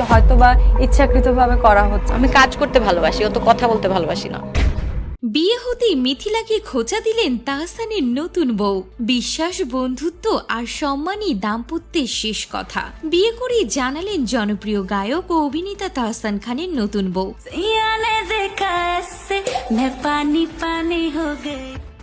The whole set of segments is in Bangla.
এগুলো হয়তো বা ইচ্ছাকৃতভাবে করা হচ্ছে। আমি কাজ করতে ভালোবাসি অত কথা বলতে ভালোবাসি না। বিয়ে হতেই মিথিলাকে খোঁচা দিলেন তাহসানের নতুন বউ। বিশ্বাস বন্ধুত্ব আর সম্মানই দাম্পত্যের শেষ কথা। বিয়ে করেই জানালেন জনপ্রিয় গায়ক ও অভিনেতা তাহসান খানের নতুন বউ।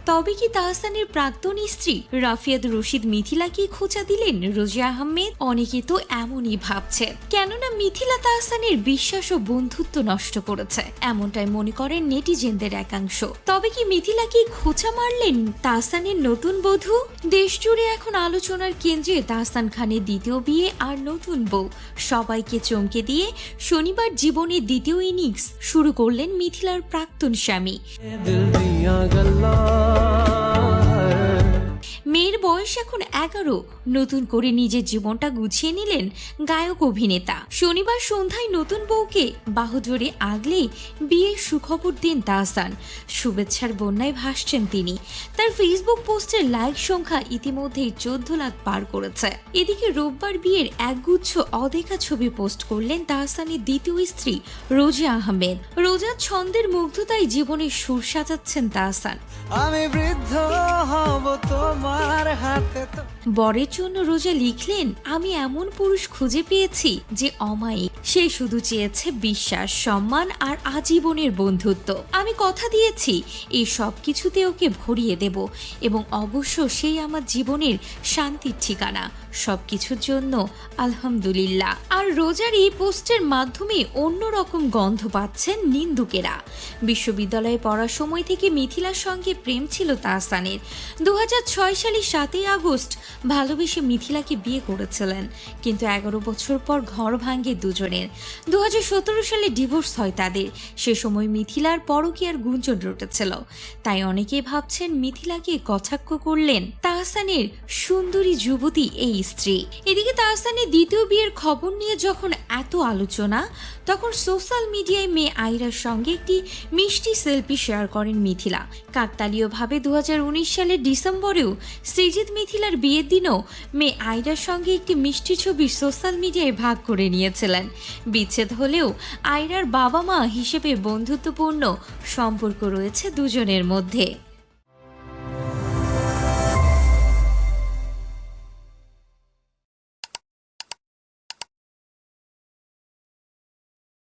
তবে কি তাহসানের প্রাক্তন স্ত্রী রাফিয়াদ রশিদ মিথিলাকে খোঁচা দিলেন রোজা আহমেদ? অনেকে তো এমনই ভাবছে কেননা মিথিলা তাহসানের বিশ্বাস ও বন্ধুত্ব নষ্ট করেছে। এমনটাই মনে করেন নেটিজেনদের একাংশ। তবে কি মিথিলাকে খোঁচা মারলেন তাহসানের নতুন বধূ? দেশ জুড়ে এখন আলোচনার কেন্দ্রে তাহসান খানের দ্বিতীয় বিয়ে আর নতুন বউ। সবাইকে চমকে দিয়ে শনিবার জীবনের দ্বিতীয় ইনিংস শুরু করলেন মিথিলার প্রাক্তন স্বামী। এখন এগারো। নতুন করে নিজের জীবনটা গুছিয়ে নিলেন গায়ক অভিনেতা। শনিবার সন্ধ্যায় নতুন বউকে বাহুজোরে আগলে বিয়ের সুখবর দিন তাহসান। শুভেচ্ছার বন্যায় ভাসছেন তিনি। তার ফেসবুক পোস্টের লাইক সংখ্যা ইতিমধ্যেই চোদ্দ লাখ পার করেছে। এদিকে রোববার বিয়ের একগুচ্ছ অদেখা ছবি পোস্ট করলেন তাহসানের দ্বিতীয় স্ত্রী রোজা আহমেদ। রোজা ছন্দের মুগ্ধতায় জীবনের সুর সাজাচ্ছেন তাহসান। আমি বৃদ্ধ হব তোমার হাতে তো বরের জন্য রোজা লিখলেন, আমি এমন পুরুষ খুঁজে পেয়েছি যে অমায়িক। সে শুধু চেয়েছে বিশ্বাস, সম্মান আর আজীবনের বন্ধুত্ব। আমি কথা দিয়েছি, এই সব কিছুতে ওকে ভরিয়ে দেব এবং অবশ্য সেই আমার জীবনের শান্তির ঠিকানা। সব কিছুর জন্য আলহামদুলিল্লাহ। আর রোজার এই পোস্টের মাধ্যমে অন্যরকম গন্ধ পাচ্ছেন নিন্দুকেরা। বিশ্ববিদ্যালয়ে পড়ার সময় থেকে মিথিলার সঙ্গে প্রেম ছিল তাহসানের। দু হাজার ছয় সালের সাতই আগস্ট ভালোবেসে মিথিলাকে বিয়ে করেছিলেন। কিন্তু এগারো বছর পর ঘর ভাঙ্গে দুজনের। দু হাজার সতেরো সালে ডিভোর্স হয় তাদের। সে সময় মিথিলার পরকীয়ার গুঞ্জন রটেছিল। তাই অনেকে ভাবছেন মিথিলাকে কটাক্ষ করলেন তাহসানের সুন্দরী যুবতী এই স্ত্রী। এদিকে তাহসানের দ্বিতীয় বিয়ের খবর নিয়ে যখন এত আলোচনা, তখন সোশ্যাল মিডিয়ায় মেয়ে আইরার সঙ্গে একটি মিষ্টি সেলফি শেয়ার করেন মিথিলা। কাকতালীয়ভাবে দু হাজার উনিশ সালের ডিসেম্বরেও সৃজিত মিথিলার বিয়ের দিনও মেয়ে আইরার সঙ্গে একটি মিষ্টি ছবি সোশ্যাল মিডিয়ায় ভাগ করে নিয়েছিলেন। বিচ্ছেদ হলেও আইরার বাবা মা হিসেবে বন্ধুত্বপূর্ণ সম্পর্ক রয়েছে দুজনের মধ্যে।